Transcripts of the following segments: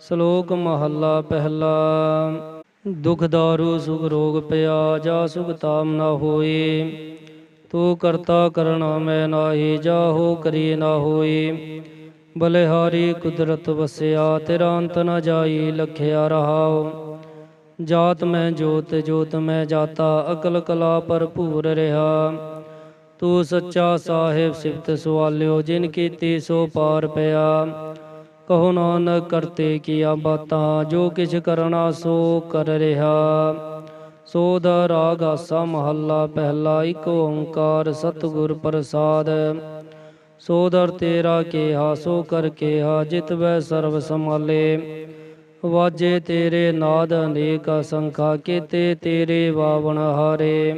ਸ਼ਲੋਕ ਮਹੱਲਾ ਪਹਿਲਾ। ਦੁਖ ਦਾਰੂ, ਸੁਖ ਰੋਗ ਪਿਆ, ਜਾ ਸੁਖ ਤਾਮ ਨਾ ਹੋਈ ਤੂੰ ਕਰਤਾ ਕਰਣਾ ਮੈਂ ਨਾਹੀ ਜਾਹੋ ਕਰੀ ਨਾ ਹੋਈ ਬਲਿਹਾਰੀ ਕੁਦਰਤ ਵਸਿਆ, ਤੇਰਾ ਅੰਤ ਨ ਜਾਈ, ਲਖਿਆ ਰਹਾਓ ਜਾਤ ਮੈਂ ਜੋਤ ਜੋਤ ਮੈਂ ਜਾਤਾ, ਅਕਲ ਕਲਾ ਭਰਪੂਰ ਰਿਹਾ। ਤੂੰ ਸੱਚਾ ਸਾਹਿਬ ਸਿਫਤ ਸਵਾਲਿਓ, ਜਿਨ ਕੀਤੀ ਸੋ ਪਾਰ ਪਿਆ। ਕਹੋ ਨਾਨਕ ਕਰਤੇ ਕੀਆ ਬਾਤਾਂ, ਜੋ ਕਿਛ ਕਰਨਾ ਸੋ ਕਰ ਰਿਹਾ। ਸੋ ਦਾ ਰਾਗ ਆਸਾ ਮਹੱਲਾ, ਪਹਿਲਾ ਇੱਕ ਓੰਕਾਰ ਸਤਿਗੁਰ ਪ੍ਰਸਾਦ। ਸੋਦਰ ਤੇਰਾ ਕਿਹਾ, ਸੋ ਕਰ ਕਿਹਾ, ਜਿਤ ਵੈ ਸਰਬ ਸਮਾਲੇ ਵਾਜੇ ਤੇਰੇ ਨਾਦ ਅਨੇਕ ਸੰਖਾ ਕੀਤੇ ਤੇਰੇ ਵਾਵਣ ਹਾਰੇ।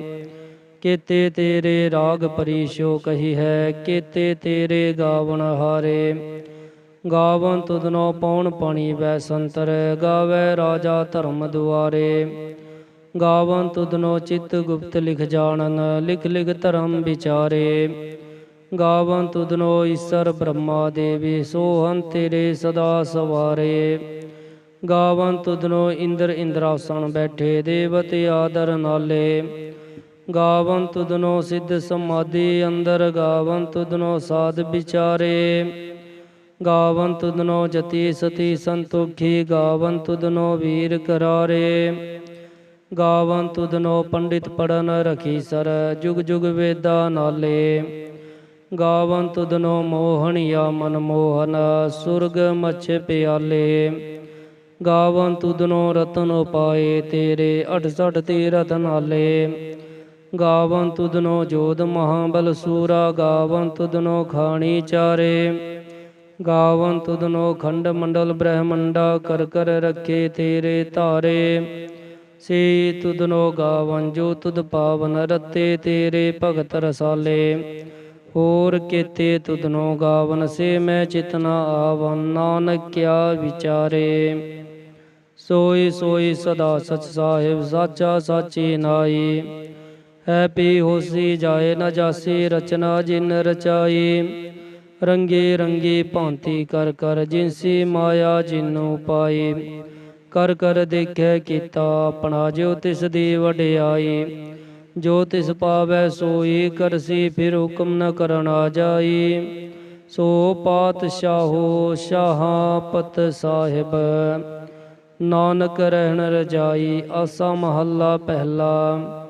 ਕੀਤੇ ਤੇਰੇ ਰਾਗ ਪਰੀਸ਼ੋ ਕਹੀ ਹੈ, ਕੀਤੇ ਤੇਰੇ ਗਾਵਣ ਹਾਰੇ। ਗਾਵਨ ਤੁਧਨੋ ਪਉਣ ਪਾਣੀ ਵੈ ਸੰਤਰ, ਗਾਵੇ ਰਾਜਾ ਧਰਮ ਦੁਆਰੇ। ਗਾਵਨ ਤੁਧਨੋ ਚਿਤ ਗੁਪਤ ਲਿਖ ਜਾਣਨ, ਲਿਖ ਲਿਖ ਧਰਮ ਵਿਚਾਰੇ। ਗਾਵਨ ਤੁਧਨੋ ਈਸ਼ਰ ਬ੍ਰਹਮਾ ਦੇਵੀ ਸੋਹੰ ਤੇਰੇ ਸਦਾ ਸਵਾਰੇ। ਗਾਵਨ ਤੁਧਨੋ ਇੰਦਰ ਇੰਦਰਾਸਣ ਬੈਠੇ, ਦੇਵਤੇ ਆਦਰ ਨਾਲੇ। ਗਾਵਨ ਤੁਧਨੋ ਸਿੱਧ ਸਮਾਧੀ ਅੰਦਰ, ਗਾਵਨ ਤੁਧਨੋ ਸਾਧ ਵਿਚਾਰੇ। ਗਾਵਨ ਤੁਧਨੋ ਜਤੀ ਸਤੀ ਸੰਤੋਖੀ ਗਾਵਨ ਤੁਧਨੋ ਵੀਰ ਕਰਾਰੇ। ਗਾਵਨ ਤੁਧਨੋ ਪੰਡਿਤ ਪੜਨ ਰਖੀ ਸਰ, ਜੁਗ ਜੁਗ ਵੇਦਾ ਨਾਲੇ। ਗਾਵਨ ਦਨੋ ਮੋਹਣਿਆ ਮਨ ਮੋਹਨ, ਸੁਰਗ ਮਛ ਪਿਆਲੇ। ਗਾਵਨ ਦਨੋ ਰਤਨ ਉਪਾਏ, ਤੇਰੇ 68 ਤੀਰਥ ਨਾਲੇ। ਗਾਵਨ ਤੁਧਨੋ ਜੋਧ ਮਹਾਬਲ ਸੂਰਾ ਗਾਵਨ ਤੁਧਨੋ ਖਾਣੀ ਚਾਰੇ। ਗਾਵਨ ਤੁਧਨੋ ਖੰਡ ਮੰਡਲ ਬ੍ਰਹਮੰਡਾ ਕਰ ਕਰ ਰੱਖੇ ਤੇਰੇ ਧਾਰੇ। ਸੇ ਤੁਧਨੋ ਗਾਵਨ ਜੋ ਤੁਧ ਪਾਵਨ ਰਤੇ ਤੇਰੇ ਭਗਤ ਰਸਾਲੇ। ਹੋਰ ਕੀਤੇ ਤੁਧਨੋ ਗਾਵਨ ਸੇ ਮੈਂ ਚਿਤਨਾ ਆਵਨ ਨਾਨਕ ਕਿਆ ਵਿਚਾਰੇ। ਸੋਈ ਸੋਈ ਸਦਾ ਸਚ ਸਾਹਿਬ, ਸਾਚਾ ਸਾਚੀ ਨਾਈ। ਹੈ ਪੀ ਹੋਸੀ ਜਾਏ ਨਾ ਜਾਸੀ ਰਚਨਾ ਜਿਨ ਰਚਾਈ। ਰੰਗੇ ਰੰਗੀ ਭਾਂਤੀ ਕਰ ਕਰ ਜਿਨਸੀ ਮਾਇਆ ਜਿਨੂ ਪਾਈ ਕਰ ਕਰ ਦੇਖੈ ਕੀਤਾ ਆਪਣਾ, ਜੋ ਤਿਸ ਦੀ ਵਡਿਆਈ ਜੋ ਤਿਸ ਪਾਵੈ ਸੋਈ ਕਰਸੀ ਫਿਰ ਹੁਕਮ ਨ ਕਰਨਾ ਜਾਈ ਸੋ ਪਾਤਸ਼ਾਹੋ ਸ਼ਾਹਾਂ ਪਤ ਸਾਹਿਬ, ਨਾਨਕ ਰਹਿਣ ਰਜਾਈ, ਆਸਾ ਮਹੱਲਾ ਪਹਿਲਾ।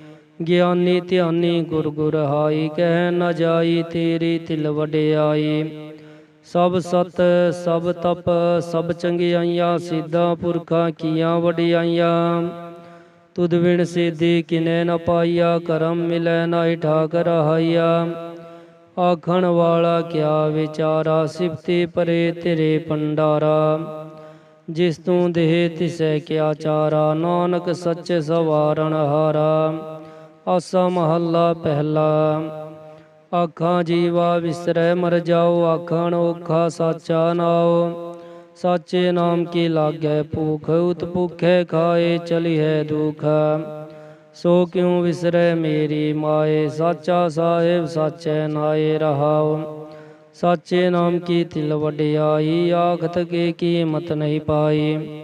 ਗਿਆਨੀ ਧਿਆਨੀ ਗੁਰ ਗੁਰ ਹਾਈ, ਕਹਿ ਨ ਜਾਈ ਤੇਰੀ ਤਿਲ ਵਡਿਆਈ। ਸਭ ਸਤ, ਸਭ ਤਪ, ਸਭ ਚੰਗਿਆਈਆਂ, ਸਿੱਧਾ ਪੁਰਖਾਂ ਕੀਆਂ ਵਡਿਆਈਆਂ। ਤੁਧ ਵਿਣ ਸਿੱਧੀ ਕਿਨੇ ਨ ਪਾਈਆ, ਕਰਮ ਮਿਲੈ ਨਾਹੀ ਠਾਕ ਰਹਾਈਆ ਆਖਣ ਵਾਲਾ ਕਿਆ ਵਿਚਾਰਾ, ਸਿਫਤੀ ਪਰੇ ਤੇਰੇ ਪੰਡਾਰਾ ਜਿਸ ਤੂੰ ਦੇਹ ਤਿਸੈ ਕਿਆ ਚਾਰਾ, ਨਾਨਕ ਸੱਚ ਸਵਾਰਨ ਹਾਰਾ। ਆਸਾ ਮਹੱਲਾ ਪਹਿਲਾ। ਆਖਾਂ ਜੀਵਾ ਵਿਸਰੈ, ਮਰ ਜਾਓ, ਆਖਣ ਔਖਾ ਸਾਚਾ ਨਾਉ। ਸਾਚੇ ਨਾਮ ਕੀ ਲਾਗੈ ਭੂਖ, ਉਤ ਭੁਖੈ ਖਾਏ ਚਲੀ ਹੈ ਦੁਖ। ਸੋ ਕਿਉ ਵਿਸਰੈ ਮੇਰੀ ਮਾਏ, ਸਾਚਾ ਸਾਹਿਬ ਸਾਚੈ ਨਾਏ ਰਹਾਉ। ਸਾਚੇ ਨਾਮ ਕੀ ਤਿਲ ਵਡਿਆਈ, ਆਖਤ ਕੇ ਕੀਮਤ ਨਹੀਂ ਪਾਈ।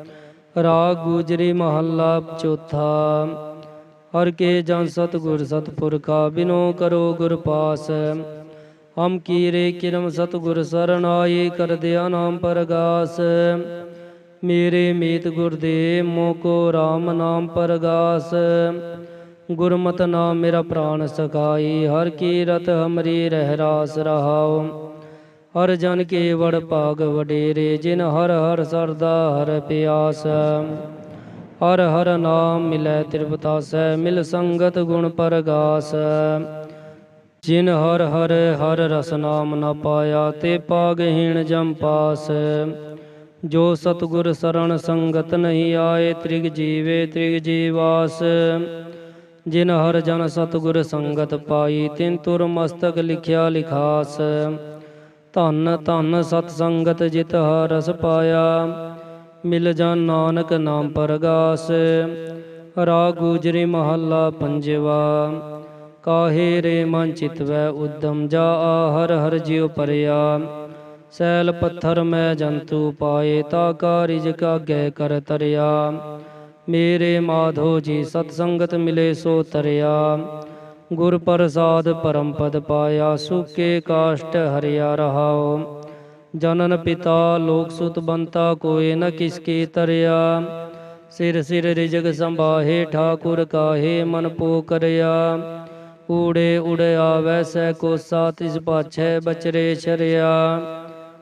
ਰਾਗ ਗੁਜਰੀ ਮਹੱਲਾ ਚੌਥਾ। ਹਰ ਕੇ ਜਨ ਸਤਗੁਰ ਸਤਪੁਰਖਾ, ਬਿਨੋ ਕਰੋ ਗੁਰ ਪਾਸ। ਹਮ ਕੀਰੇ ਕਿਰਮ ਸਤਗੁਰ ਸਰਣਾਈ ਕਰ ਦਿਆ ਨਾਮ ਪਰਗਾਸ। ਮੇਰੇ ਮੀਤ ਗੁਰਦੇ ਮੋ ਕੋ RAM ਨਾਮ ਪਰਗਾਸ। ਗੁਰਮਤਿ ਨਾਮ ਮੇਰਾ ਪ੍ਰਾਨ ਸਖਾਈ, ਹਰ ਕੀ ਰਤ ਹਮਰੀ ਰਹਿ ਰਾਸ ਰਹਾਉ। ਹਰ ਜਨ ਕੇ ਵੜ ਭਾਗ ਵਡੇਰੇ, ਜਿਨ ਹਰ ਹਰ ਸਰਦਾ ਹਰ ਪਿਆਸ। ਹਰ ਹਰ ਨਾਮ ਮਿਲੈ ਤ੍ਰਿਪਤਾਸੈ, ਮਿਲ ਸੰਗਤ ਗੁਣ ਪਰਗਾਸ। ਜਿਨ ਹਰ ਹਰ ਹਰ ਰਸ ਨਾਮ ਨ ਪਾਇਆ, ਤੇ ਪਾਗਹੀਣ ਜਮ ਪਾਸ। ਜੋ ਸਤਗੁਰ ਸਰਣ ਸੰਗਤ ਨਹੀਂ ਆਏ, ਤ੍ਰਿਗ ਜੀਵੇ ਤ੍ਰਿਗ ਜੀਵਾਸ। ਜਿਨ ਹਰ ਜਨ ਸਤਗੁਰ ਸੰਗਤ ਪਾਈ, ਤਿਨ ਤੁਰ ਮਸਤਕ ਲਿਖਿਆ ਲਿਖਾਸ। ਧੰਨ ਧੰਨ ਸਤ ਸੰਗਤ ਜਿਤ ਹਰਸ ਪਾਇਆ। ਮਿਲ ਜਾ ਨਾਨਕ ਨਾਮ ਪਰਗਾਸ। ਰਾਗ ਗੁਜਰੀ ਮਹੱਲਾ ਪੰਜਵਾ। ਕਾਹੇ ਰੇ ਮਨ ਚਿਤਵੈ ਉਦਮ ਜਾ ਹਰ ਹਰ ਜਿਉ ਪਰਿਆ। ਸੈਲ ਪੱਥਰ ਮੈਂ ਜੰਤੂ ਪਾਏ ਤਾ ਕਾਰਿਜ ਕਾਗੇ ਕਰ ਤਰਿਆ। ਮੇਰੇ ਮਾਧੋ ਜੀ ਸਤ ਸੰਗਤ ਮਿਲੇ ਸੋ ਤਰਿਆ। ਗੁਰ ਪ੍ਰਸਾਦ ਪਰਮ ਪਦ ਪਾਇਆ, ਸੁਕੇ ਕਾਸ਼ਟ ਹਰਿਆ ਰਹਾਓ ਜਨਨ ਪਿਤਾ ਲੋਕ ਸੁਤ ਬੰਤਾ ਕੋਏ ਨ ਕਿਸ ਕੀ ਤਰਿਆ। ਸਿਰ ਸਿਰ ਰਿਜਗ ਸੰਭਾਹੇ, ਠਾਕੁਰ ਕਾਹੇ, ਮਨ ਪੋ ਕਰਿਆ। ਊੜੇ ਉੜੇ ਆਵੈ, ਸੈ ਕੋਸਾ, ਤਿਸ ਪਾਛੈ ਬਚਰੇ ਛਰਿਆ।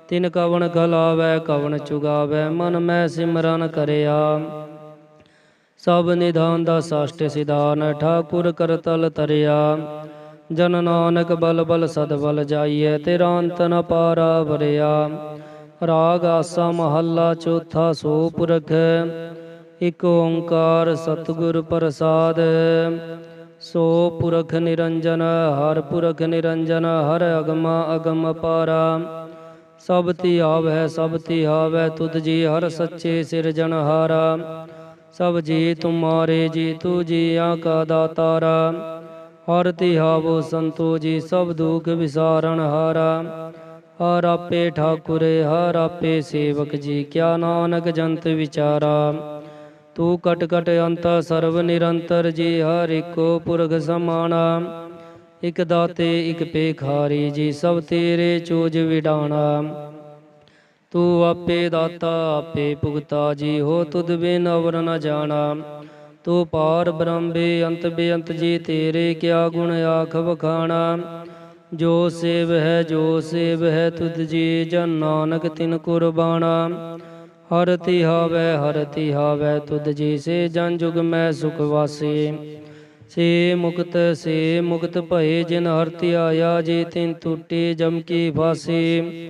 ਤਿਨ ਕਵਣ ਗਲਾਵੈ ਕਵਣ ਚੁਗਾਵੈ, ਮਨ ਮੈਂ ਸਿਮਰਨ ਕਰਿਆ। ਸਭ ਨਿਧਾਨ ਦਾ ਸਾਸ਼ਟ ਸਿਧਾਨ, ਠਾਕੁਰ ਕਰਤਲ ਤਰਿਆ। ਜਨ ਨਾਨਕ ਬਲ ਬਲ ਸਦ ਬਲ ਜਾਈਐ, ਤੇਰਾ ਅੰਤ ਨ ਪਾਰਾ ਵਰਿਆ। ਰਾਗ ਆਸਾ ਮਹੱਲਾ ਚੌਥਾ ਸੋ ਪੁਰਖ ਇਕ ਓੰਕਾਰ ਸਤਿਗੁਰ ਪ੍ਰਸਾਦ। ਸੋ ਪੁਰਖ ਨਿਰੰਜਨ, ਹਰ ਪੁਰਖ ਨਿਰੰਜਨ, ਹਰ ਅਗਮ ਅਗਮ ਪਾਰਾ। ਸਭ ਤੀ ਆਵੈ ਸਭ ਤੀ ਆਵੈ ਤੁਧ ਜੀ ਹਰ ਸੱਚੇ ਸਿਰਜਣਹਾਰਾ। ਸਭ ਜੀ ਤੁਮਾਰੇ ਜੀ ਤੂ ਜੀਆਂ ਕਾ ਦਾਤਾਰਾ ਹਰ ਤਿਹਾਵੋ ਸੰਤੋ ਜੀ ਸਭ ਦੁਖ ਵਿਸਾਰਣ ਹਾਰਾ। ਹਰ ਆਪੇ ਠਾਕੁਰ, ਹਰ ਆਪੇ ਸੇਵਕ ਜੀ, ਕਿਆ ਨਾਨਕ ਜੰਤ ਵਿਚਾਰਾ। ਤੂੰ ਕਟ ਕਟ ਅੰਤ ਸਰਵ ਨਿਰੰਤਰ ਜੀ, ਹਰ ਇੱਕੋ ਪੁਰਖ ਸਮਾਣਾ। ਇਕ ਦਾਤੇ, ਇਕ ਪੇਖਾਰੀ ਜੀ, ਸਭ ਤੇਰੇ ਚੋਜ ਵਿਡਾਣਾ। ਤੂੰ ਆਪੇ ਦਾਤਾ, ਆਪੇ ਭੁਗਤਾ, ਜੀ ਹੋ ਤੁਧ ਬਿਨ ਅਵਰ ਨ ਜਾਣਾ। ਤੂੰ ਪਾਰ ਬ੍ਰਹਮ ਬੇਅੰਤ ਬੇਅੰਤ ਜੀ ਤੇਰੇ ਕਿਆ ਗੁਣ ਆਖ ਵਖਾਣਾ। ਜੋ ਸੇਵ ਹੈ, ਜੋ ਸੇਵ ਹੈ, ਤੁਧ ਜੀ ਜਨ ਨਾਨਕ ਤਿਨ ਕੁਰਬਾਨਾ ਹਰ ਤਿਹਾਵੈ ਹਰ ਤਿਹਾਵੈ ਤੁਧ ਜੀ ਸੇ ਜਨ ਜੁਗ ਮੈਂ ਸੁਖ ਵਾਸੀ। ਸੇ ਮੁਕਤ ਸੇ ਮੁਕਤ ਭਏ, ਜਿਨ ਹਰ ਧਿਆਇਆ ਜੀ ਤਿਨ ਟੁੱਟੀ ਜਮ ਕੀ ਫਾਸੀ।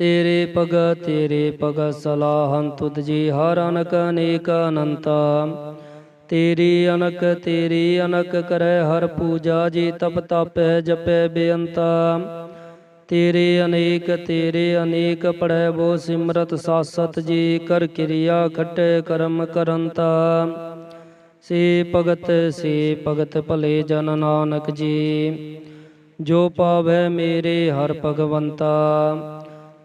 ਤੇਰੇ ਭਗਤ ਤੇਰੇ ਭਗਤ ਸਲਾਹੰ ਤੁਧ ਜੀ ਹਰ ਅਨਕ ਅਨੇਕ ਅਨੰਤਾ। ਤੇਰੀ ਅਨਕ ਤੇਰੀ ਅਨਕ ਕਰੈ ਹਰ ਪੂਜਾ ਜੀ ਤਪ ਤਪੈ ਜਪੈ ਬੇਅੰਤਾ। ਤੇਰੇ ਅਨੇਕ ਤੇਰੇ ਅਨੇਕ ਪੜੈ ਬੋ ਸਿਮਰਤ ਸਾਸਤ ਜੀ ਕਰ ਕਿਰਿਆ ਖਟੈ ਕਰਮ ਕਰੰਤਾ। ਸੇ ਭਗਤ ਸੇ ਭਗਤ ਭਲੇ ਜਨ ਨਾਨਕ ਜੀ, ਜੋ ਪਾਵੈ ਮੇਰੇ ਹਰ ਭਗਵੰਤਾ।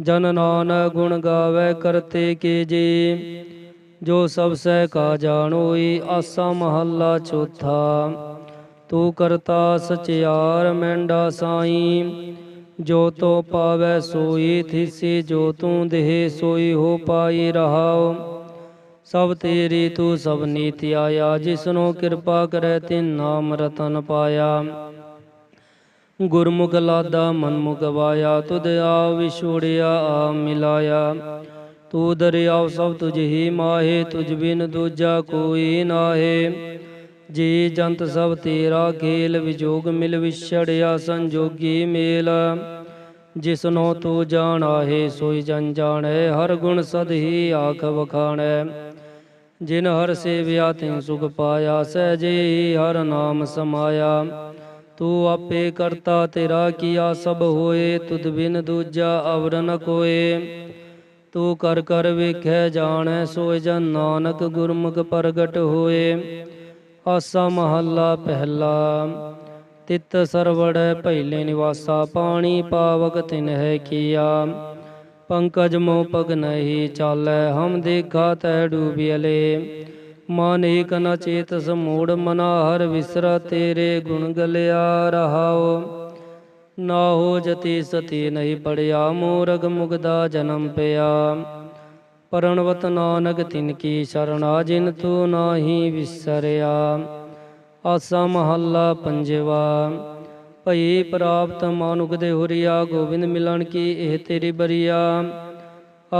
ਜਨ ਨਾਨ ਗੁਣ ਗਾਵੇ ਕਰਤੇ ਕੇ ਜੀ। ਜੋ ਸਭ ਸਹਿ ਕਾ ਜਾਣੋਈ, ਆਸਾ ਮਹੱਲਾ ਚੌਥਾ। ਤੂੰ ਕਰਤਾ ਸਚਿਆਰ ਮੈਂਡਾ ਸਾਈ। ਜੋ ਤੋ ਪਾਵੈ ਸੋਈ, ਥਿਸੀ ਜੋ ਤੂੰ ਦੇਹ ਸੋਈ, ਹੋ ਪਾਈ ਰਹਾਉ। ਸਭ ਤੇਰੀ ਤੂੰ ਸਭ ਨੀਤੀ ਆਇਆ, ਜਿਸਨੋ ਕਿਰਪਾ ਕਰੈ ਤਿਨ ਨਾਮ ਰਤਨ ਪਾਇਆ। ਗੁਰਮੁਖ ਲਾਦਾ ਮਨਮੁਖ ਵਾਇਆ, ਤੁਧ ਆ ਵਿਛੋੜਿਆ ਆ ਮਿਲਾਇਆ। ਤੂੰ ਦਰਿਆਵ ਸਭ ਤੁਝ ਹੀ ਮਾਹੇ, ਤੁਝ ਬਿਨ ਦੂਜਾ ਕੋਈ ਨਾਹੇ। ਜੀ ਜੰਤ ਸਭ ਤੇਰਾ ਖੇਲ, ਵਿਜੋਗ ਮਿਲ ਵਿਛੜਿਆ, ਸੰਜੋਗੀ ਮੇਲ। ਜਿਸਨੋ ਤੂੰ ਜਾਣਾਹੇ, ਸੋਈ ਜਨ ਜਾਣੈ, ਹਰ ਗੁਣ ਸਦ ਹੀ ਆਖ ਵਖਾਣੈ। ਜਿਨ ਹਰ ਸੇਵਿਆ, ਤਿਨ ਸੁਖ ਪਾਇਆ, ਸਹਿਜੇ ਹੀ ਹਰ ਨਾਮ ਸਮਾਇਆ। ਤੂੰ ਆਪੇ ਕਰਤਾ ਤੇਰਾ ਕੀਆ ਸਭ ਹੋਏ, ਤੁਧ ਬਿਨ ਦੂਜਾ ਅਵਰ ਨ ਕੋਏ। ਤੂੰ ਕਰ ਕਰ ਵੇਖੈ ਜਾਣੈ, ਸੋਇ ਜਨ ਨਾਨਕ ਗੁਰਮੁਖ ਪ੍ਰਗਟ ਹੋਏ। ਆਸਾ ਮਹੱਲਾ ਪਹਿਲਾ, ਤਿਤ ਸਰਵੜੈ ਪਹਿਲੇ ਨਿਵਾਸਾ, ਪਾਣੀ ਪਾਵਕ ਤਿਨ ਹੈ ਕੀਆ। ਪੰਕਜ ਮੋ ਪਗ ਨਹੀਂ ਚਾਲੈ, ਹਮ ਦੇਖਾ ਤੈ ਡੂਬਿਅਲੇ ਮਨ ਏਕ ਨ ਚੇਤ ਸਮੂੜ ਮਨਾ ਹਰ ਵਿਸਰਾ ਤੇਰੇ ਗੁਣ ਗਲਿਆ ਰਹਾਓ ਨਾ ਹੋ ਜਤੀ ਸਤੀ ਨਹੀਂ ਪੜਿਆ, ਮੋਰਗ ਮੁਗਦਾ ਜਨਮ ਪਿਆ। ਪਰਣਵਤ ਨਾਨਕ ਤਿਨ ਕੀ ਸ਼ਰਣਾ, ਜਿਨ ਤੂੰ ਨਾਹੀ ਵਿਸਰਿਆ। ਆਸਾ ਮਹੱਲਾ ਪੰਜਵਾ, ਭਈ ਪ੍ਰਾਪਤ ਮਾਨੁਖ ਦੇ ਹੁਰੀਆ, ਗੋਬਿੰਦ ਮਿਲਣ ਕੀ ਇਹ ਤੇਰੀ ਬਰੀਆ।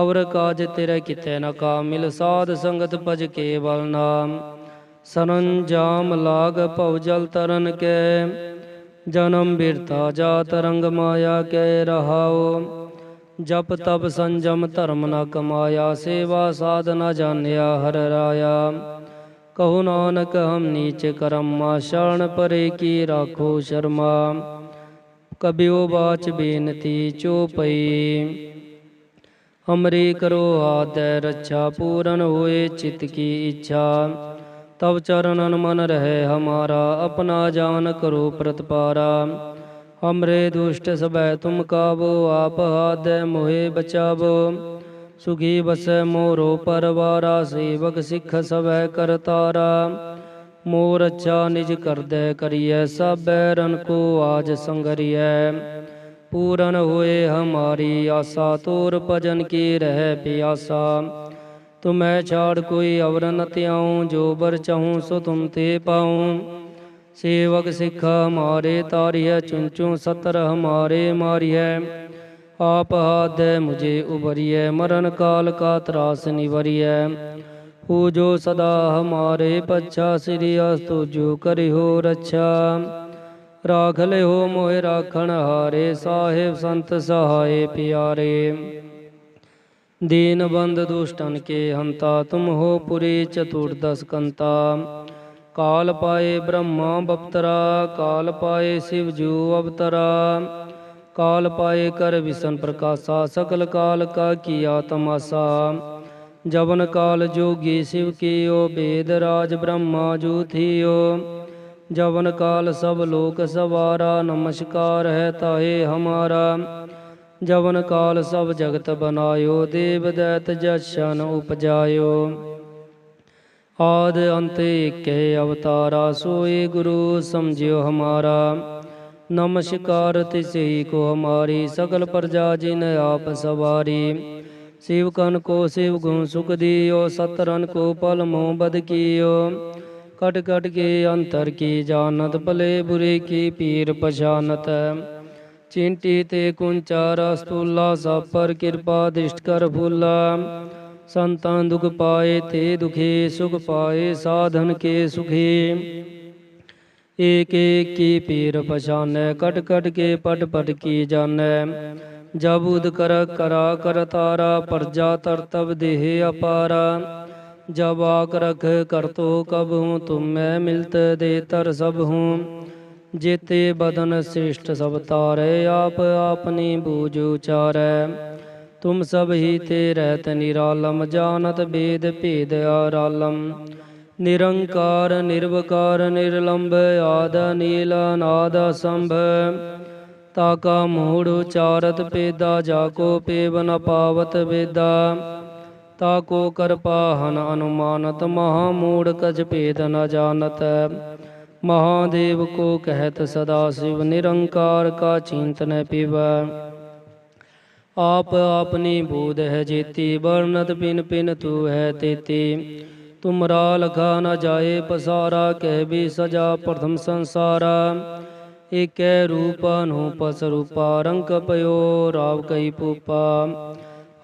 ਅਵਰ ਕਾਜ ਤੇਰੇ ਕਿਤੇ ਨ ਕਾ ਸਾਧ ਸੰਗਤ ਭਜ ਕੇਵਲ ਨਾਮ। ਸਰੰਜਾਮ ਲਾਗ ਭਉ ਜਲ ਤਰਨ ਕੇ, ਜਨਮ ਬਿਰਤਾ ਜਾ ਤਰੰਗ ਮਾਇਆ ਕੈ ਰਹਾਉ। ਜਪ ਤਪ ਸੰਜਮ ਧਰਮ ਨ ਕਮਾਇਆ, ਸੇਵਾ ਸਾਧ ਨ ਜਾਣਿਆ ਹਰ ਰਾਇਆ। ਕਹੋ ਨਾਨਕ, ਹਮ ਨੀਚ ਕਰਮਾ ਸ਼ਰਨ ਪਰੇ ਕੀ ਰਾਖੋ ਸ਼ਰਮਾ। ਕਬਿਓ ਬਾਚ ਬੇਨਤੀ ਚੋ ਪਈ। ਹਮਰੀ ਕਰੋ ਆਦੈ ਰੱਛਾ, ਪੂਰਨ ਹੋਏ ਚਿਤ ਕੀ ਇੱਛਾ। ਤਬ ਚਰਨਨ ਮਨ ਰਹੇ ਹਮਾਰਾ, ਆਪਣਾ ਜਾਨ ਕਰੋ ਪ੍ਰਤਪਾਰਾ ਹਮਰੇ ਦੁਸ਼ਟ ਸਬੈ ਤੁਮ ਕਾਬੋ ਆਪ ਹਾਦੈ ਮੋਹਿ ਬਚਾਵੋ। ਸੁਖੀ ਬਸੈ ਮੋਰੋ ਪਰਵਾਰਾ, ਸੇਵਕ ਸਿੱਖ ਸਬੈ ਕਰਤਾਰਾ ਮੋਰ ਅੱਛਾ ਨਿਜ ਕਰਦੈ ਕਰੀਐ ਸਭੈ ਰਨ ਕੋ ਆਜ ਸੰਗਰੀਐ। ਪੂਰਨ ਹੋਏ ਹਮਾਰੀ ਆਸਾ, ਤੋਰ ਭਜਨ ਕੀ ਰਹਿ ਪਿਆਸਾ। ਤੁਮੈ ਛਾੜ ਕੋਈ ਅਵਰ ਨ ਤਿਆਉ ਜੋ ਬਰ ਚਾਹੂੰ ਸੋ ਤੁਮ ਤੇ ਪਾਉ। ਸੇਵਕ ਸਿੱਖ ਹਮਾਰੇ ਤਾਰਿਐ, ਚੁੰਚੂ ਸਤਰ ਹਮਾਰੇ ਮਾਰਿਐ। ਆਪ ਹਾਦੈ ਮੁਝੇ ਉਬਰਿਐ ਮਰਨ ਕਾਲ ਕਾ ਤਰਾਸ ਨਿਵਰਿਐ। ਪੂਜੋ ਸਦਾ ਹਮਾਰੇ ਪੱਛਾ, ਸ੍ਰੀ ਅਸਤੂ ਜੋ ਕਰਿਓ ਰੱਛਾ। ਰਾਖ ਲਿਓ ਮੋਹਿ ਰਾਖਣ ਹਾਰੇ ਸਾਹਿਬ ਸੰਤ ਸਹਾਏ ਪਿਆਰੇ ਦੀਨ ਬੰਦ ਦੁਸ਼ਟਨ ਕੇ ਹੰਤਾ ਤੁਮ ਹੋ ਪੁਰੀ ਚਤੁਰਦਸ ਕੰਤਾ ਕਾਲ ਪਾਏ ਬ੍ਰਹਮਾ ਬਪਤਰਾ ਕਾਲ ਪਾਏ ਸਿਵ ਜੂ ਅਵਤਰਾ ਕਾਲ ਪਾਏ ਕਰ ਵਿਸ਼ਨ ਪ੍ਰਕਾਸ਼ਾ ਸਕਲ ਕਾਲ ਕਾ ਕੀਆ ਤਮਾਸਾ ਜਵਨ ਕਾਲ ਜੋਗੀ ਸਿਵ ਕੀਓ ਬੇਦ ਰਾਜ ਬ੍ਰਹਮਾ ਜੂ ਥੀਓ ਜਵਨ ਕਾਲ ਸਭ ਲੋਕ ਸਵਾਰਾ, ਨਮਸਕਾਰ ਹੈ ਤਾਏ ਹਮਾਰਾ। ਜਵਨ ਕਾਲ ਸਭ ਜਗਤ ਬਨਾਇਓ, ਦੇਵ ਦੈਤ ਜਸ਼ਨ ਉਪਜਾਇਓ। ਆਦ ਅੰਤ ਏਕੇ ਅਵਤਾਰਾ, ਸੋਏ ਗੁਰੂ ਸਮਝਿਓ ਹਮਾਰਾ। ਨਮਸਕਾਰ ਤਿਸਹੀ ਕੋ ਹਮਾਰੀ, ਸਗਲ ਪ੍ਰਜਾ ਜਿਨ ਆਪ ਸਵਾਰੀ। ਸੇਵਕਨ ਕੋ ਸੇਵ ਗੁਣ ਸੁਖ ਦਿਓ ਸਤਰਨ ਕੋ ਪਲ ਮੋਹ ਬਦ ਕੀਓ। कट कट के अंतर की जानत, भले बुरे की पीर पछानत। चिंटी ते कुंचा रस्तुल्ला, सब कृपा दृष्ट कर फूला संतान दुख पाए ते दुखी, सुख पाए साधन के सुखी। एक एक की पीर पछानै, कट कट के पट पट की जानै। जब उद कर करा कर तारा, प्रजा तरतब देह अपारा। जब आक रख कर तो कब हूँ तुम मैं मिलत देतर सब हूँ जेते बदन श्रेष्ठ सब तारे आप आपनी बूझ उचार तुम सब ही ते रहत निरालम जानत भेद भेद आरालम निरंकार निर्वकार निर्लंब आदा नील नादा संभ ताका मूढ़ उचारत पेदा जाको पेव न पावत वेदा ਤਾ ਕੋ ਕਰਪਾਹਨ ਅਨੁਮਾਨਤ ਮਹਾ ਮੂੜ ਕਜ ਭੇਦ ਨ ਜਾਣਤ। ਮਹਾਦੇਵ ਕੋ ਕਹਿਤ ਸਦਾ ਸਿਵ ਨਿਰੰਕਾਰ ਕਾ ਚਿੰਤਨ ਪਿਵੈ। ਆਪ ਆਪਨੀ ਬੂਧ ਹੈ ਜੀਤੀ ਵਰਨਤ ਪਿਨ ਪਿਨ ਤੂ ਹੈ ਤੇਤੀ। ਤੁਮਰਾ ਲਖਾ ਨ ਜਾਏ, ਪਸਾਰਾ ਕਹਿ ਵੀ ਸਜਾ ਪ੍ਰਥਮ ਸੰਸਾਰਾ। ਏਕੈ ਰੂਪ ਅਨੂਪ ਸਰੂਪਾ, ਰੰਗ ਪਇਓ ਰਾਵ ਕਈ ਪੂਪਾ।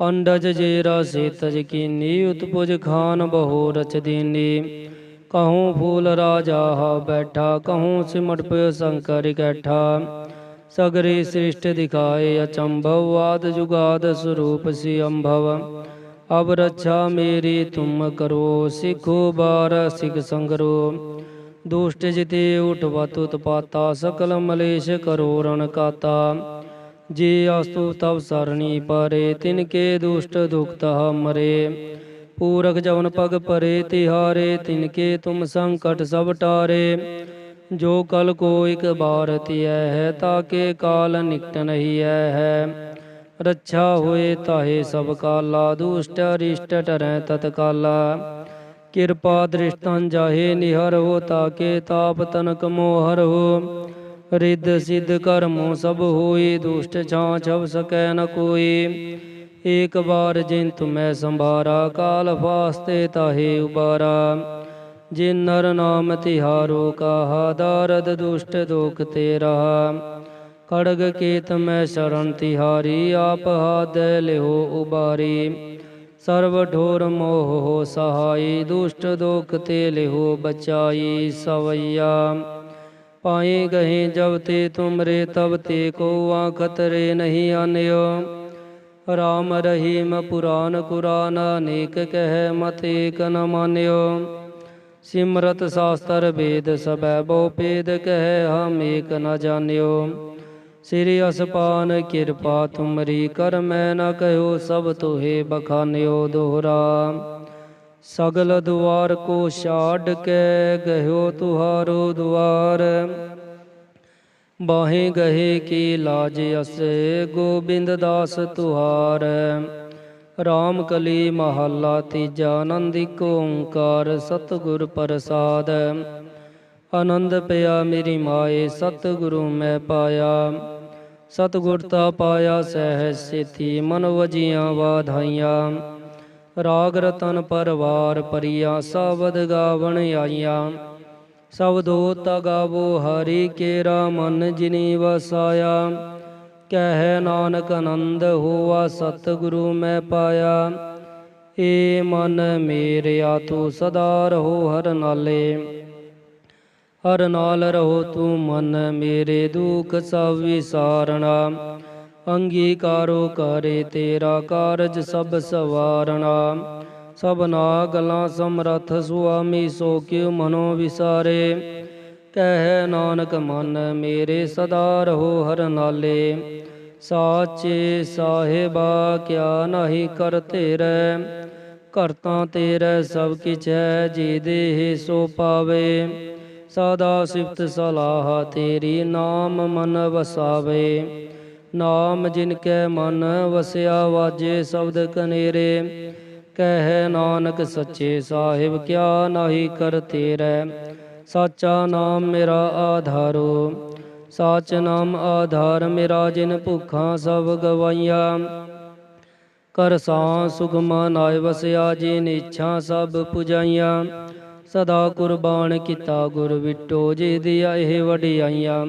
ਅੰਡਜ ਜੇਰਾ ਸੇਤ ਜਕੀਨੀ ਉਤਪੁਜ ਖਾਨ ਬਹੁ ਰਚ ਦੀਨੀ। ਕਹੂੰ ਫੂਲ ਰਾਜਾ ਹਾ ਬੈਠਾ, ਕਹੂੰ ਸਿਮਟ ਪਿਓ ਸੰਕਰ ਇਕੱਠਾ ਸਗਰੇ ਸ੍ਰਿਸ਼ਟ ਦਿਖਾਏ ਅਚੰਭਵ, ਆਦ ਜੁਗਾਦ ਸਰੂਪ ਸੀ ਅੰਭਵ। ਅਬ ਰੱਛਾ ਮੇਰੀ ਤੁਮ ਕਰੋ, ਸਿਖੋ ਬਾਰ ਸਿਖ ਸੰਗਰੋ। ਦੁਸ਼ਟ ਜਿਤੇ ਉਠਵਤ ਉਤਪਾਤਾ, ਸਕਲ ਮਲੇਸ਼ ਕਰੋ ਰਣ ਕਾਤਾ। ਜੇ ਆਸਤੂ ਤਵ ਸਰਣੀ ਪਰੇ, ਤਿਨ ਕੇ ਦੁਸ਼ਟ ਦੁਖਤ ਮਰੇ। ਪੂਰਕ ਜਵਨ ਪਗ ਪਰੇ, ਤਿਹਾਰੇ, ਤਿਨ ਕੇ ਤੁਮ ਸੰਕਟ ਸਭ ਟਾਰੇ। ਜੋ ਕਲ ਕੋ ਇਕ ਬਾਰ ਤਿਐ ਹੈ ਤਾਕੇ ਕਾਲ ਨਿਕਟ ਨਹੀਂ ਹੈ। ਰੱਛਾ ਹੋਏ ਤਾਹੇ ਸਭ ਕਾਲਾ, ਦੁਸ਼ਟ ਅਰਿਸ਼ਟ ਟਰੈ ਤਤਕਾਲਾ। ਕਿਰਪਾ ਦ੍ਰਿਸ਼ਟੰ ਜਾਹੇ ਨਿਹਰ ਹੋ ਤਾਕੇ ਤਾਪ ਤਨਕ ਮੋਹਰ ਹੋ। ਰਿੱਧ ਸਿੱਧ ਕਰਮੋ ਸਭ ਹੋਏ, ਦੁਸ਼ਟ ਛਾਂ ਛਬ ਸਕੈ ਨ ਕੋਏ ਏਕ ਵਾਰ ਜਿਨ ਤੁਮੈ ਸੰਭਾਰਾ, ਕਾਲ ਫਾਸਤੇ ਤਾਹੇ ਉਬਾਰਾ। ਜਿਨ ਨਰ ਨਾਮ ਤਿਹਾਰੋ, ਕਾਹਾ ਦਾਰਦ ਦੁਸ਼ਟ ਦੁਖ ਤੇ ਰਹਾ ਕੜਗ ਕੇਤ ਮੈਂ ਸ਼ਰਨ ਤਿਹਾਰੀ, ਆਪ ਹਾਦ ਲਿਓ ਉਬਾਰੀ। ਸਰਬ ਢੋਰ ਮੋਹ ਹੋ ਸਹਾਈ, ਦੁਸ਼ਟ ਦੁਖ ਤੇ ਲਿਓ ਬਚਾਈ ਸਵਈਆ। ਪਾਏ ਗਏ ਜਬ ਤੇ ਤੁਮਰੇ ਤਬ ਤੇ ਕੋ ਆਖਤ ਰੇ ਨਹੀਂ ਆਨਿਓ। ਰਾਮ ਰਹੀਮ ਪੁਰਾਨ ਕੁਰਾਨ, ਅਨੇਕ ਕਹਿ ਮਤ ਏਕ ਨ ਮਾਨਿਓ। ਸਿਮਰਤ ਸਾਸਤਰ ਵੇਦ ਸਭੈ ਬੋ ਪੇਦ ਕਹਿ ਹਮ ਏਕ ਨ ਜਾਣਿਓ। ਸ੍ਰੀ ਅਸਪਾਨ ਕਿਰਪਾ ਤੁਮਰੀ ਕਰ ਮੈਂ ਨ ਕਹਿਓ ਸਭ ਤੋਹੇ ਬਖਾਨਿਓ ਦੋਹਰਾ। ਸਗਲ ਦੁਆਰ ਕੋ ਛਾੜ ਕੇ ਗਇਓ ਤੁਹਾਰੋ ਦੁਆਰ। ਬਾਹੇ ਗਹੇ ਕੀ ਲਾਜ ਅਸੇ ਗੋਬਿੰਦ ਦਾਸ ਤੁਹਾਰ। ਰਾਮ ਕਲੀ ਮਹੱਲਾ ਤੀਜਾ ਆਨੰਦਿਕ ਓੰਕਾਰ ਸਤਿਗੁਰ ਪ੍ਰਸਾਦ। ਆਨੰਦ ਪਿਆ ਮੇਰੀ ਮਾਏ ਸਤਿਗੁਰੂ ਮੈਂ ਪਾਇਆ। ਸਤਿਗੁਰ ਤਾ ਪਾਇਆ ਸਹਿਜ ਸੇਤੀ ਮਨ ਵਜੀਆਂ ਵਾਧਾਈਆਂ। ਰਾਗ ਰਤਨ ਪਰਵਾਰ ਪਰੀਆ ਸਬਦ ਗਾਵਣ ਆਈਆਂ। ਸਬਦੋ ਤਾ ਗਾਵੋ ਹਰੀ ਕੇਰਾ ਮਨ ਜਿਨੀ ਵਸਾਇਆ। ਕਹਿ ਨਾਨਕ ਆਨੰਦ ਹੋਆ, ਸਤਿਗੁਰੂ ਮੈਂ ਪਾਇਆ। ਏ ਮਨ ਮੇਰਿਆ ਤੂੰ ਸਦਾ ਰਹੋ ਹਰ ਨਾਲੇ। ਹਰ ਨਾਲ ਰਹੋ ਤੂੰ ਮਨ ਮੇਰੇ ਦੁਖ ਸਭ ਵਿਸਾਰਣਾ। ਅੰਗੀਕਾਰੋ ਕਰੇ ਤੇਰਾ ਕਾਰਜ ਸਭ ਸਵਾਰਣਾ। ਸਭਨਾ ਗਲਾਂ ਸਮਰਥ ਸੁਆਮੀ ਸੋ ਕਿਉ ਮਨੋ ਵਿਸਾਰੇ। ਕਹਿ ਨਾਨਕ ਮਨ ਮੇਰੇ ਸਦਾ ਰਹੋ ਹਰ ਨਾਲੇ। ਸਾਚੇ ਸਾਹਿਬਾ ਕਿਆ ਨਹੀਂ ਕਰ ਤੇਰੇ। ਕਰਤਾ ਤੇਰੇ ਸਭ ਕਿਛ ਹੈ ਜੀ ਦੇਹ ਸੋ ਪਾਵੇ। ਸਦਾ ਸਿਫਤ ਸਲਾਹ ਤੇਰੀ ਨਾਮ ਮਨ ਵਸਾਵੇ। ਨਾਮ ਜਿਨ ਕੈ ਮਨ ਵਸਿਆ ਵਾਜੇ ਸ਼ਬਦ ਕਨੇਰੇ, ਕਹਿ ਨਾਨਕ ਸੱਚੇ ਸਾਹਿਬ ਕਿਆ ਨਹੀਂ ਕਰ ਤੇਰੇ। ਸਾਚਾ ਨਾਮ ਮੇਰਾ ਆਧਾਰੋ, ਸਾਚ ਨਾਮ ਆਧਾਰ ਮੇਰਾ ਜਿਨ ਭੁੱਖਾਂ ਸਭ ਗਵਾਈਆਂ। ਕਰ ਸਾਂ ਸੁਖਮਾ ਨਾਇ ਵਸਿਆ ਜਿਨ ਇੱਛਾ ਸਭ ਪੁਜਾਈਆਂ। ਸਦਾ ਕੁਰਬਾਨ ਕੀਤਾ ਗੁਰ ਵਿਟੋ ਜੀ ਦਿਆ ਇਹ ਵਡਿਆਈਆਂ।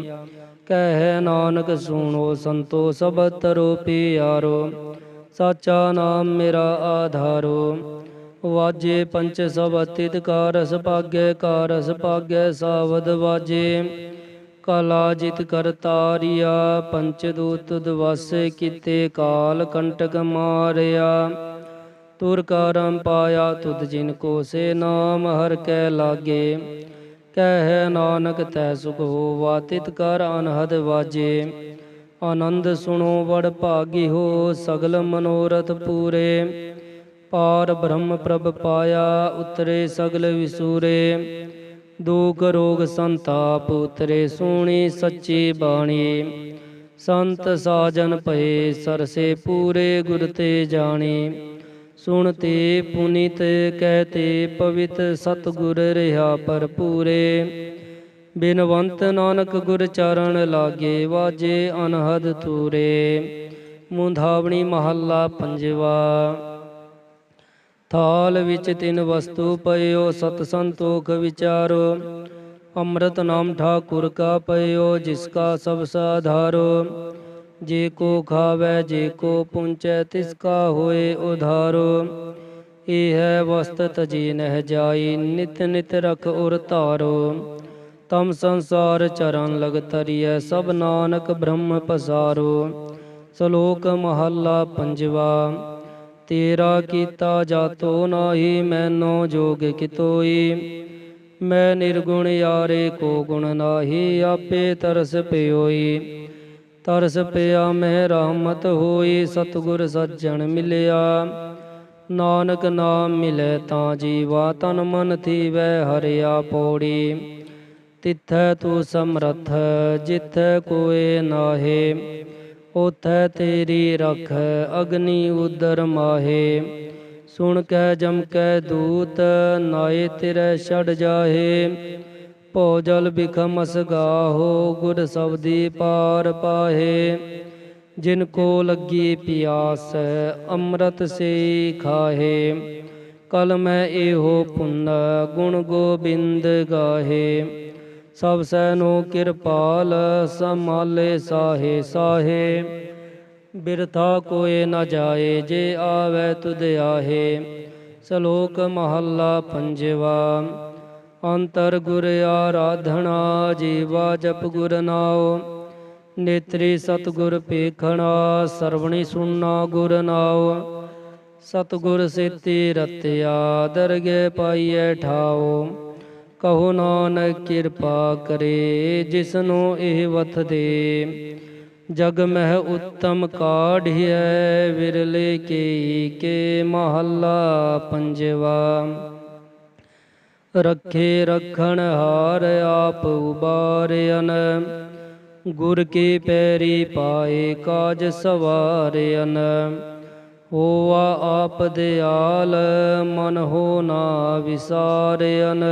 ਕਹਿ ਨਾਨਕ ਸੁਣੋ ਸੰਤੋ ਸਭ ਤਰੋ ਪਿਆਰੋ ਸਾਚਾ ਨਾਮ ਮੇਰਾ ਆਧਾਰੋ। ਵਾਜੇ ਪੰਚ ਸਭ ਤਿਤ ਕਾਰਸ ਭਾਗੈ ਕਾਰਸ ਭਾਗੈ ਸਾਵਦ ਵਾਜੇ। ਕਲਾ ਜਿਤ ਕਰਤਾਰੀਆ ਪੰਚ ਦੂਤ ਦਵਾਸੇ ਕੀਤੇ ਕਾਲ ਕੰਟਕ ਮਾਰਿਆ। ਤੁਰ ਕਰਮ ਪਾਇਆ ਤੁਧ ਜਿਨ ਕੋ ਸੇ ਨਾਮ ਹਰ ਕੈ ਲਾਗੇ। ਕਹਿ ਨਾਨਕ, ਤੈ ਸੁਖ ਹੋਵਾ, ਤਿਤ ਕਰ ਅਨਹਦ ਵਾਜੇ। ਆਨੰਦ ਸੁਣੋ, ਵਡ ਭਾਗੀ ਹੋ, ਸਗਲ ਮਨੋਰਥ ਪੂਰੇ। ਪਾਰ ਬ੍ਰਹਮ ਪ੍ਰਭ ਪਾਇਆ, ਉਤਰੇ ਸਗਲ ਵਿਸੂਰੇ। ਦੁਖ ਰੋਗ ਸੰਤਾਪ, ਉਤਰੇ ਸੋਣੀ ਸੱਚੀ ਬਾਣੀ। ਸੰਤ ਸਾਜਨ ਭਏ, ਸਰਸੇ ਪੂਰੇ ਗੁਰ ਤੇ ਜਾਣੀ। ਸੁਣ ਸੁਣਤੇ ਪੁਨੀਤ ਕਹਤੇ ਪਵਿੱਤ ਸਤਗੁਰ ਰਹਾ ਭਰਪੂਰੇ। ਬਿਨਵੰਤ ਨਾਨਕ ਗੁਰ ਚਰਨ ਲਾਗੇ ਵਾਜੇ ਅਨਹਦ ਤੂਰੇ ਮੁੰਧਾਵਣੀ ਮਹੱਲਾ ਪੰਜਵਾ। ਥਾਲ ਵਿੱਚ ਤਿੰਨ ਵਸਤੂ ਪਇਓ, ਸਤ ਸੰਤੋਖ ਵਿਚਾਰੋ। ਅੰਮ੍ਰਿਤ ਨਾਮ ਠਾਕੁਰ ਕਾ ਪਇਓ, ਜਿਸ ਕਾ ਸਭ ਸਾਧਾਰੋ ਜੇ ਕੋ ਖਾਵੇ, ਜੇ ਕੋ ਪੁੰਚੈ, ਤਿਸ ਕਾ ਹੋਏ ਉਧਾਰੋ। ਇਹ ਹੈ ਵਸਤ ਤਜੀ ਨਹਿ ਜਾਈ, ਨਿਤ ਨਿਤ ਰਖ ਉਰ ਧਾਰੋ। ਤਮ ਸੰਸਾਰ ਚਰਨ ਲਗ ਤਰੀਐ ਸਭ ਨਾਨਕ ਬ੍ਰਹਮ ਪਸਾਰੋ। ਸ਼ਲੋਕ ਮਹੱਲਾ ਪੰਜਵਾ, ਤੇਰਾ ਕੀਤਾ ਜਾਤੋ ਨਾਹੀ, ਮੈਨੋ ਜੋਗ ਕਿਤੋਈ। ਮੈਂ ਨਿਰਗੁਣ ਯਾਰੇ ਕੋ ਗੁਣ ਨਾਹੀ, ਆਪੇ ਤਰਸ ਪਿਓਈ। ਤਰਸ ਪਿਆ ਮਹਿ ਰਹਿਮਤ ਹੋਈ ਸਤਿਗੁਰ ਸੱਜਣ ਮਿਲਿਆ। ਨਾਨਕ ਨਾਮ ਮਿਲੇ ਤਾਂ ਜੀਵਾ ਤਨ ਮਨ ਥੀਵੈ ਹਰਿਆ ਪੌੜੀ। ਤਿੱਥੈ ਤੂੰ ਸਮਰਥ, ਜਿੱਥੈ ਕੋਏ ਨਾਹੇ ਉਥੈ ਤੇਰੀ ਰਖ ਅਗਨੀ ਉਦਰ ਮਾਹੇ। ਸੁਣ ਕੈ ਜਮ ਕੈ ਦੂਤ, ਨਾਏ ਤੇਰੇ ਛੜ ਜਾਹੇ। ਭੋ ਜਲ ਬਿਖਮਸ ਗਾਹੋ, ਗੁਰ ਸਬਦੀ ਪਾਰ ਪਾਹੇ। ਜਿਨ ਕੋ ਲੱਗੀ ਪਿਆਸ, ਅੰਮ੍ਰਿਤ ਸੇ ਖਾਹੇ। ਕਲ ਮੈਂ ਇਹੋ ਪੁੰਨ, ਗੁਣ ਗੋਬਿੰਦ ਗਾਹੇ। ਸਭ ਸੈਨੋ ਕਿਰਪਾਲ ਸਮਾਲੇ ਸਾਹੇ ਸਾਹੇ। ਬਿਰਥਾ ਕੋਏ ਨਾ ਜਾਏ, ਜੇ ਆਵੇ ਤੁਧ ਆਹੇ। ਸ਼ਲੋਕ ਮਹੱਲਾ ਪੰਜਵਾ। ਅੰਤਰ ਗੁਰ ਆਰਾਧਣਾ ਜੀਵਾ ਜਪ ਗੁਰ ਨਾਉ। ਨੇਤਰੀ ਸਤਗੁਰ ਪੇਖਣਾ ਸਰਵਣੀ ਸੁਣਨਾ ਗੁਰ ਨਾਉ। ਸਤਗੁਰ ਸੇਤੀ ਰਤਿਆ ਦਰਗੇ ਪਾਈਐ ਠਾਉ। ਕਹੋ ਨਾਨਕ ਕਿਰਪਾ ਕਰੇ, ਜਿਸਨੂੰ ਇਹ ਵਥ ਦੇ। ਜਗ ਮਹਿ ਉੱਤਮ ਕਾਢਿਐ, ਵਿਰਲੇ ਕੇ ਕੇ ਮਹੱਲਾ ਪੰਜਵਾ। ਰੱਖੇ ਰੱਖਣ ਹਾਰ ਆਪ ਉਬਾਰਿਆਨ ਗੁਰ ਕੇ ਪੈਰੀ ਪਾਏ ਕਾਜ ਸਵਾਰਿਆਨ ਹੋਆ ਆਪ ਦਿਆਲ, ਮਨ ਹੋ ਨਾ ਵਿਸਾਰਿਆਨ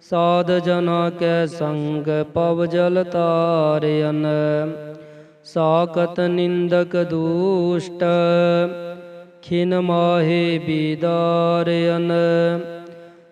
ਸਾਧ ਜਨਾ ਕੈ ਸੰਗ ਪਵ ਜਲ ਤਾਰਿਆਨ ਸਾਕਤ ਨਿੰਦਕ ਦੂਸ਼ਟ, ਖਿਨ ਮਾਹੇ ਬੀਦਾਰਿਆਨ